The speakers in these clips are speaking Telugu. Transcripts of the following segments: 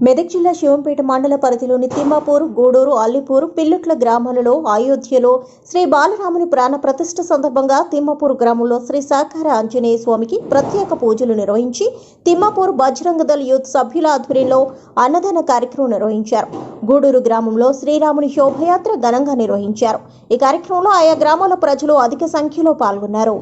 మెదక్ జిల్లా శివంపేట మండల పరిధిలోని తిమ్మాపూర్ గూడూరు అల్లిపూర్ పిల్లుట్ల గ్రామాలలో అయోధ్యలో శ్రీ బాలరాముని ప్రాణ ప్రతిష్ఠ సందర్భంగా తిమ్మాపూర్ గ్రామంలో శ్రీ సాకార ఆంజనేయ స్వామికి ప్రత్యేక పూజలు నిర్వహించి తిమ్మాపూర్ బజరంగ దళ్ యూత్ సభ్యుల ఆధ్వర్యంలో అన్నదాన కార్యక్రమం నిర్వహించారు. గూడూరు గ్రామంలో శ్రీరాముని శోభయాత్ర ఘనంగా నిర్వహించారు. ఈ కార్యక్రమంలో ఆయా గ్రామాల ప్రజలు అధిక సంఖ్యలో పాల్గొన్నారు.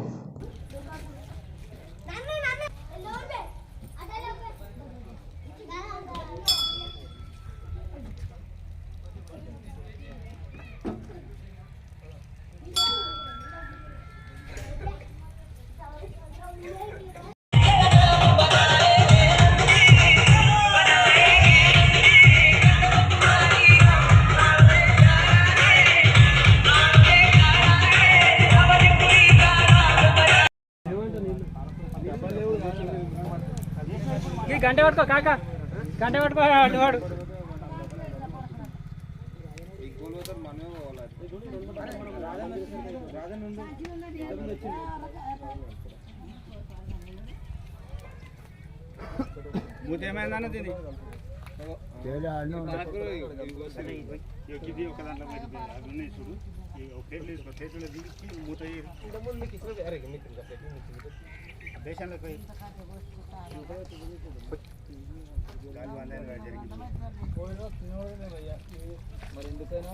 ఈ గంట పట్టుకో కాక. గంట పట్టుకో వాడు. మూతేమైందన్న తిని ఇది ఒక దాంట్లో అది ఉన్నాయి చూడు. ఈ ఒక మూత మరి ఎందుకైనా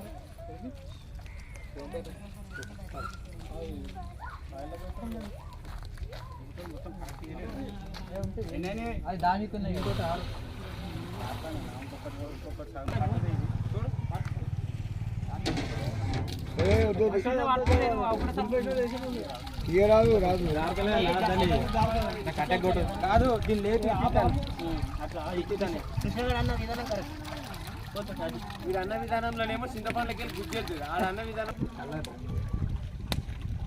ఎన్నైనా అది దానికి ఉన్నాయి ఇంకోటి ఆరు రాదు రాదు కాదు దీన్ని ఇచ్చేదాన్ని కృష్ణగారు అన్న విధానం కరెక్ట్ మీరు అన్న విధానంలోనేమో చింతపండుకి వెళ్ళి గుర్తు చేస్తుంది. ఆడ అన్న విధానం